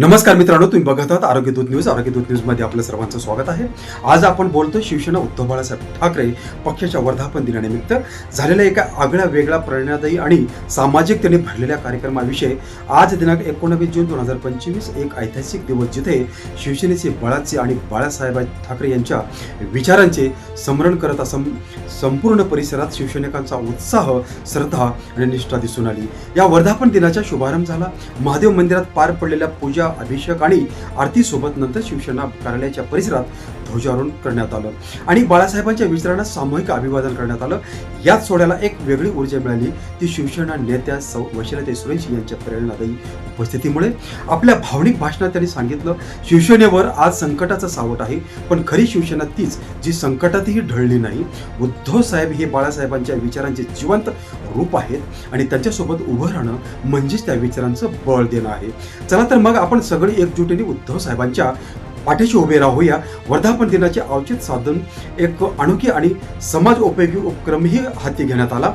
नमस्कार मित्रांनो तुम्ही बघत आहात आरोग्य दूत न्यूज. आरोग्य दूत न्यूजमध्ये आपलं सर्वांचं स्वागत आहे. आज आपण बोलतो शिवसेना उद्धव बाळासाहेब ठाकरे पक्षाच्या वर्धापन दिनानिमित्त झालेल्या एका आगळ्या वेगळ्या प्रेरणादायी आणि सामाजिकतेने भरलेल्या कार्यक्रमाविषयी आज दिनांक एकोणवीस जून दोन हजार पंचवीस एक ऐतिहासिक दिवस जिथे शिवसेनेचे बळाचे आणि बाळासाहेब ठाकरे यांच्या विचारांचे स्मरण करत असं संपूर्ण परिसरात शिवसैनिकांचा उत्साह श्रद्धा आणि निष्ठा दिसून आली. या वर्धापन दिनाचा शुभारंभ झाला. महादेव मंदिरात पार पडलेल्या पूजा अभिषेक आणि आरतीसोबत नंतर शिवसेना कार्यालयाच्या परिसरात ध्वजारोहण करण्यात आलं. आणि बाळासाहेबांच्या विचारांना सामूहिक अभिवादन करण्यात आलं. याच सोहळ्याला एक वेगळी ऊर्जा मिळाली. ती शिवसेना नेत्या सौ वशिलाताई सुरेश यांच्या प्रेरणादायी उपस्थितीमुळे. आपल्या भावनिक भाषणात त्यांनी सांगितलं शिवसेनेवर आज संकटाचं सावट आहे. पण खरी शिवसेना तीच जी संकटातही ढळली नाही. उद्धव साहेब हे बाळासाहेबांच्या विचारांचे जिवंत रूप आहेत आणि त्यांच्यासोबत उभं राहणं म्हणजेच त्या विचारांचं बळ देणं आहे. चला तर मग आपण आपण सगळे एकजुटीने उद्धव साहेबांच्या पाठीशी उभे राहूया. वर्धापन दिनाचे औचित साधन एक अनोखी आणि समाज उपयोगी उपक्रमही हाती घेण्यात आला.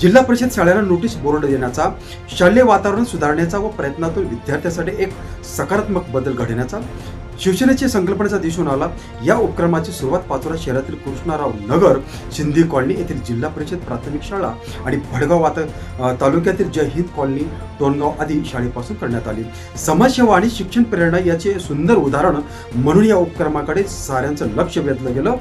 जिल्हा परिषद शाळेला नोटीस बोर्ड देण्याचा शालेय वातावरण सुधारण्याचा व प्रयत्नातून विद्यार्थ्यांसाठी एक सकारात्मक बदल घडण्याचा शिवसेनेच्या संकल्पनेचा दिसून आला. या उपक्रमाची सुरुवात पाचोरा शहरातील कृष्णाराव नगर शिंदे कॉलनी येथील जिल्हा परिषद प्राथमिक शाळा आणि भडगाव वात तालुक्यातील जय हिंद कॉलनी टोनगाव आदी शाळेपासून करण्यात आली. समाजसेवा आणि शिक्षण प्रेरणा याचे सुंदर उदाहरण म्हणून या उपक्रमाकडे साऱ्यांचं लक्ष वेधलं गेलं.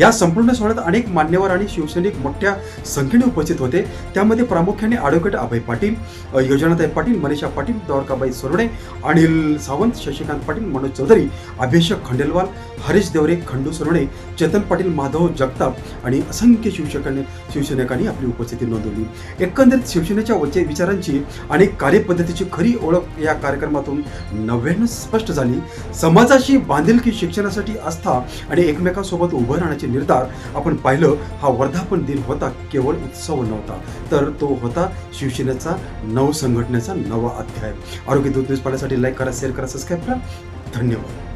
या संपूर्ण सोहळ्यात अनेक मान्यवर आणि शिवसैनिक मोठ्या संख्येने उपस्थित होते. त्यामध्ये प्रामुख्याने ॲडव्होकेट अभय पाटील योजनाताई पाटील मनीषा पाटील द्वारकाबाई सोरडे अनिल सावंत शशिकांत पाटील मनोज चौधरी अभिषेक खंडेलवाल हरीश देवरे खंडू सोरणे चेतन पाटील माधव जगताप आणि असंख्य शिवसेने शिवसैनिकांनी आपली उपस्थिती नोंदवली. एकंदरीत शिवसेनेच्या वचे विचारांची आणि कार्यपद्धतीची खरी ओळख या कार्यक्रमातून नव्यानं स्पष्ट झाली. समाजाशी बांधिलकी शिक्षणासाठी आस्था आणि एकमेकांसोबत उभं राहण्याचे निर्धार आपण पाहिलं. हा वर्धापन दिन होता केवळ उत्सव नव्हता तर तो होता शिवसेनेचा नवसंघटनेचा नवा अध्याय. आरोग्य दूत न्यूज पाहण्यासाठी लाईक करा शेअर करा सबस्क्राईब करा. धन्यवाद.